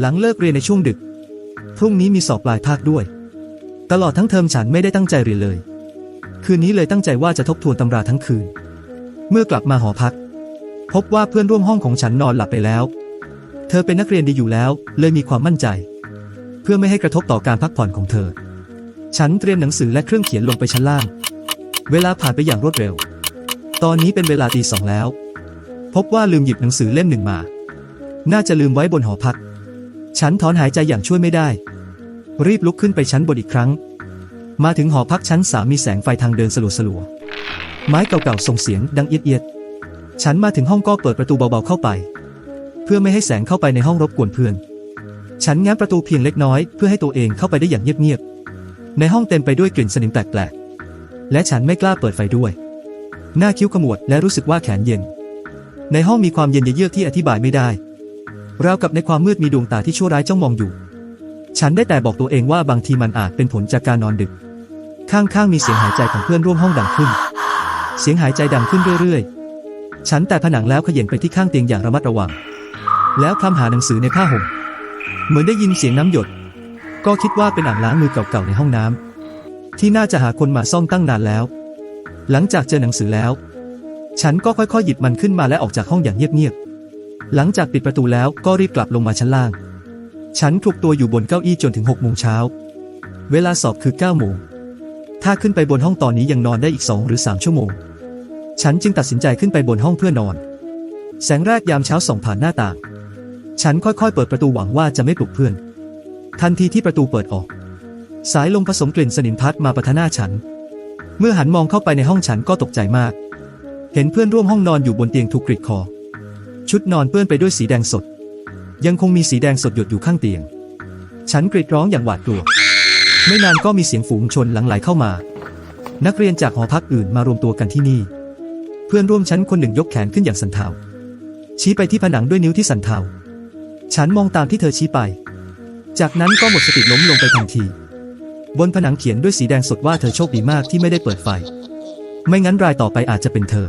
หลังเลิกเรียนในช่วงดึก พรุ่งนี้มีสอบปลายภาคด้วย ตลอดทั้งเทอมฉันไม่ได้ตั้งใจเรียนเลย คืนนี้เลยตั้งใจว่าจะทบทวนตำราทั้งคืน เมื่อกลับมาหอพัก พบว่าเพื่อนร่วมห้องของฉันนอนหลับไปแล้ว เธอเป็นนักเรียนดีอยู่แล้ว เลยมีความมั่นใจ เพื่อไม่ให้กระทบต่อการพักผ่อนของเธอ ฉันเตรียมหนังสือและเครื่องเขียนลงไปชั้นล่าง เวลาผ่านไปอย่างรวดเร็ว ตอนนี้เป็นเวลาตีสองแล้ว พบว่าลืมหยิบหนังสือเล่มหนึ่งมา น่าจะลืมไว้บนหอพัก ฉันถอนหายใจอย่างช่วยไม่ได้ รีบลุกขึ้นไปชั้นบนอีกครั้ง มาถึงหอพักชั้นสามมีแสงไฟทางเดินสลัวสลัวๆไม้เก่าๆส่งเสียงดังเอียดๆฉันมาถึงห้องก็เปิดประตูเบาๆเข้าไป เพื่อไม่ให้แสงเข้าไปในห้องรบกวนเพื่อน ฉันแง้มประตูเพียงเล็กน้อย เพื่อให้ตัวเองเข้าไปได้อย่างเงียบๆในห้องเต็มไปด้วยกลิ่นสนิมแปลกๆและฉันไม่กล้าเปิดไฟด้วย หน้าคิ้วขมวดและรู้สึกว่าแขนเย็น ในห้องมีความเย็นเยือกที่อธิบายไม่ได้ ราวกับในความมืดมีดวงตาที่ชั่วร้ายจ้องมองอยู่ ฉันได้แต่บอกตัวเองว่าบางทีมันอาจเป็นผลจากการนอนดึก ข้างๆมีเสียงหายใจของเพื่อนร่วมห้องดังขึ้น เสียงหายใจดังขึ้นเรื่อยๆ ฉันแต่ผนังแล้วเขย่งไปที่ข้างเตียงอย่างระมัดระวัง แล้วคลำหาหนังสือในผ้าห่ม เหมือนได้ยินเสียงน้ำหยด ก็คิดว่าเป็นอ่างล้างมือเก่าๆในห้องน้ำที่น่าจะหาคนมาซ่อมตั้งนานแล้ว หลังจากเจอหนังสือแล้ว ฉันก็ค่อยๆหยิบมันขึ้นมาและออกจากห้องอย่างเงียบๆ หลังจากปิดประตูแล้วก็รีบกลับลงมาชั้นล่าง ฉันคลุกตัวอยู่บนเก้าอี้จนถึง6โมงเช้า เวลาสอบคือ9โมง ถ้าขึ้นไปบนห้องตอนนี้ยังนอนได้อีก 2 หรือ 3 ชั่วโมง ฉันจึงตัดสินใจขึ้นไปบนห้องเพื่อนอน แสงแรกยามเช้าส่องผ่านหน้าต่าง ฉันค่อยๆ เปิดประตูหวังว่าจะไม่ปลุกเพื่อน ทันทีที่ประตูเปิดออก สายลมผสมกลิ่นสนิมพัดมาประทะหน้าฉัน เมื่อหันมองเข้าไปในห้องฉันก็ตกใจมาก เห็นเพื่อนร่วมห้องนอนอยู่บนเตียงถูกกรีดคอ ชุดนอนเปื้อนไปด้วยสีแดงสด ยังคงมีสีแดงสดหยดอยู่ข้างเตียง ฉันกรีดร้องอย่างหวาดกลัว ไม่นานก็มีเสียงฝูงชนหลังไหลเข้ามา นักเรียนจากหอพักอื่นมารวมตัวกันที่นี่ เพื่อนร่วมชั้นคนหนึ่งยกแขนขึ้นอย่างสันเทาชี้ไปที่ผนังด้วยนิ้วที่สันเทาฉันมองตามที่เธอชี้ไป จากนั้นก็หมดสติล้มลงไปทันที บนผนังเขียนด้วยสีแดงสดว่าเธอโชคดีมากที่ไม่ได้เปิดไฟ ไม่งั้นรายต่อไปอาจจะเป็นเธอ